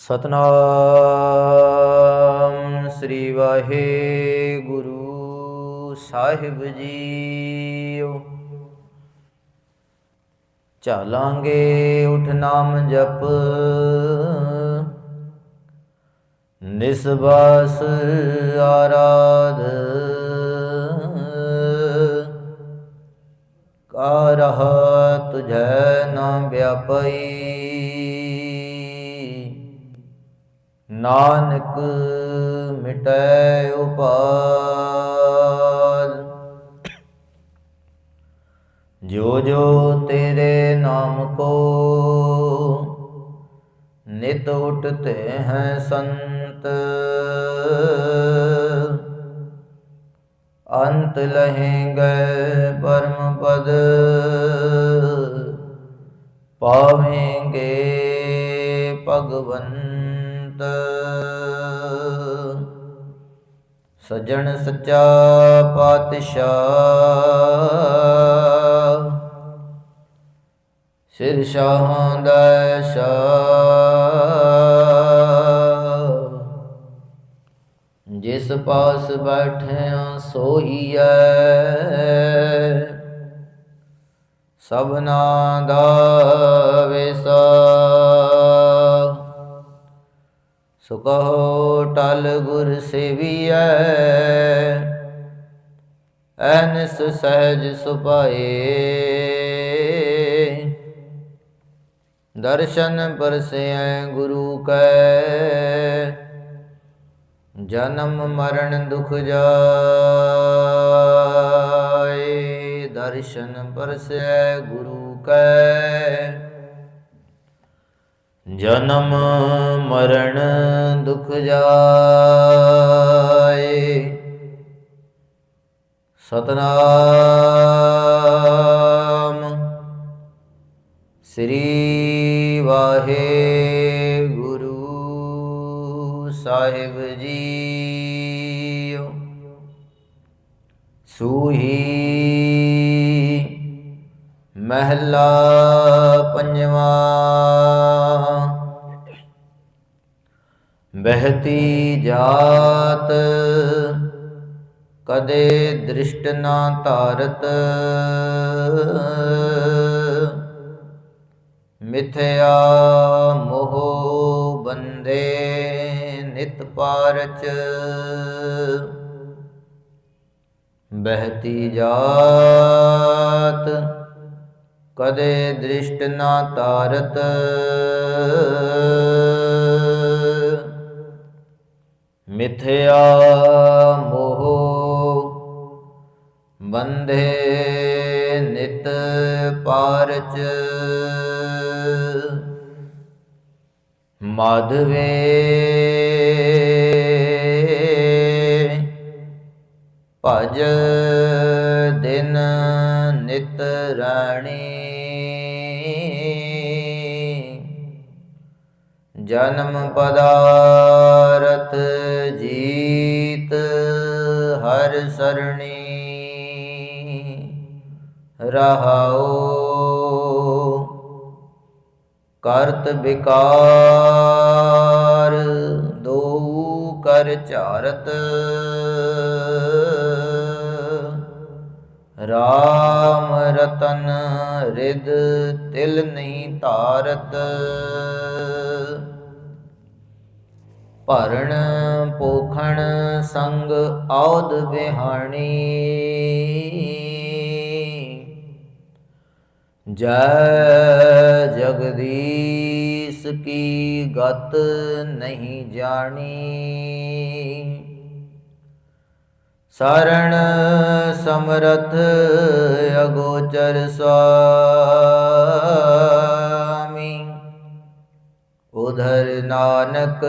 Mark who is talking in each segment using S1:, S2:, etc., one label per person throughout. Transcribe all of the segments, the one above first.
S1: ਸਤਨਾਮ ਸ੍ਰੀ ਵਾਹਿਗੁਰੂ ਸਾਹਿਬ ਜੀਓ। ਚਾਲਾਂਗੇ ਉਠ ਨਾਮ ਜਪ, ਨਿਸ਼ਵਾਸ ਆਰਾਧ। ਕਾਰਹ ਤੁਝੈ ਨਾ ਵਿਆਪਈ ਨਾਨਕ ਮਿਟੈ ਉਪਾਦ ਜੋ ਜੋ ਤੇਰੇ ਨਾਮ ਕੋ ਨਿਤ ਉਠਤੇ ਹੈ ਸੰਤ। ਅੰਤ ਲਹੇਂਗੇ ਪਰਮ ਪਦ, ਪਾਵੇਂਗੇ ਭਗਵੰਤ। ਸਜਣ ਸੱਚਾ ਪਾਤਸ਼ਾਹ। ਸਿਰ ਸ਼ਾਹਾਂ ਦਾ ਸ਼ਾਹ। ਜਿਸ ਪਾਸ ਬੈਠਿਆ ਸੋਹੀਐ। ਸਭਨਾ ਦਾ ਵਿਸਾ ਸੋ ਕਹੋ ਟਲ ਗੁਰ ਸੇਵੀਐ, ਐਨਸ ਸਹਿਜ ਸੁਪਾਏ ਦਰਸ਼ਨ ਪਰਸੈ ਗੁਰੂ ਕੈ, ਜਨਮ ਮਰਨ ਦੁਖ ਜਾਏ। ਦਰਸ਼ਨ ਪਰਸੈ ਗੁਰੂ ਕੈ ਜਨਮ ਮਰਨ ਦੁਖ ਜਾਏ। ਸਤਨਾਮ ਸ੍ਰੀ ਵਾਹਿਗੁਰੂ ਸਾਹਿਬ ਜੀ ਸੂਹੀ ਮਹਿਲਾ ਪੰਜਵਾ ਬਹਿਤੀ ਜਾਤ, ਕਦੇ ਦ੍ਰਿਸ਼ਟ ਨਾ ਧਾਰਤ। ਮਿਥਿਆ ਮੋਹ ਬੰਦੇ ਨਿਤ ਪਾਰਚ। ਬਹਿਤੀ ਜਾਤ, ਕਦੇ ਦ੍ਰਿਸ਼ਟ ਨਾ ਤਾਰਤ ਮਿਥਿਆ ਮੋਹ ਬੰਧੇ ਨਿਤ ਪਾਰਚ। ਮਾਧਵੇ ਭਜ ਜਨਮ ਪਦਾਰਥ ਜੀਤ ਹਰ ਸਰਣੀ ਰਹਾਓ ਕਰਤ ਵਿਕਾਰ ਦੋ ਕਰ ਚਾਰਤ ਰਾਮ ਰਤਨ ਰਿਦ ਤਿਲ ਨਹੀਂ ਤਾਰਤ ਭਰਨ ਪੋਖਣ ਸੰਗ ਔਦ ਬਿਹਾਣੀ ਜੈ ਜਗਦੀਸ਼ ਕੀ ਗਤ ਨਹੀਂ ਜਾਣੀ। ਸਰਣ ਸਮਰਥ ਅਗੋਚਰ ਸੁਆਮੀ ਨਾਨਕ,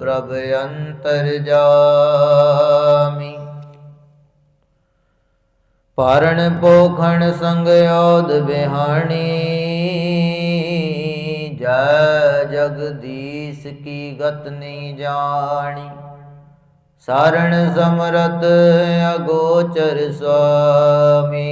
S1: ਪ੍ਰਭ ਅੰਤਰ ਜਾਮੀ। ਪਾਰਣ ਪੋਖਣ ਸੰਗ ਔਦ ਬਿਹਾਣੀ, ਜੈ ਜਗਦੀਸ਼ ਕੀ ਗਤ ਨਹੀਂ ਜਾਣੀ। ਸਾਰਣ ਸਮਰਤ ਅਗੋਚਰ ਸੁਆਮੀ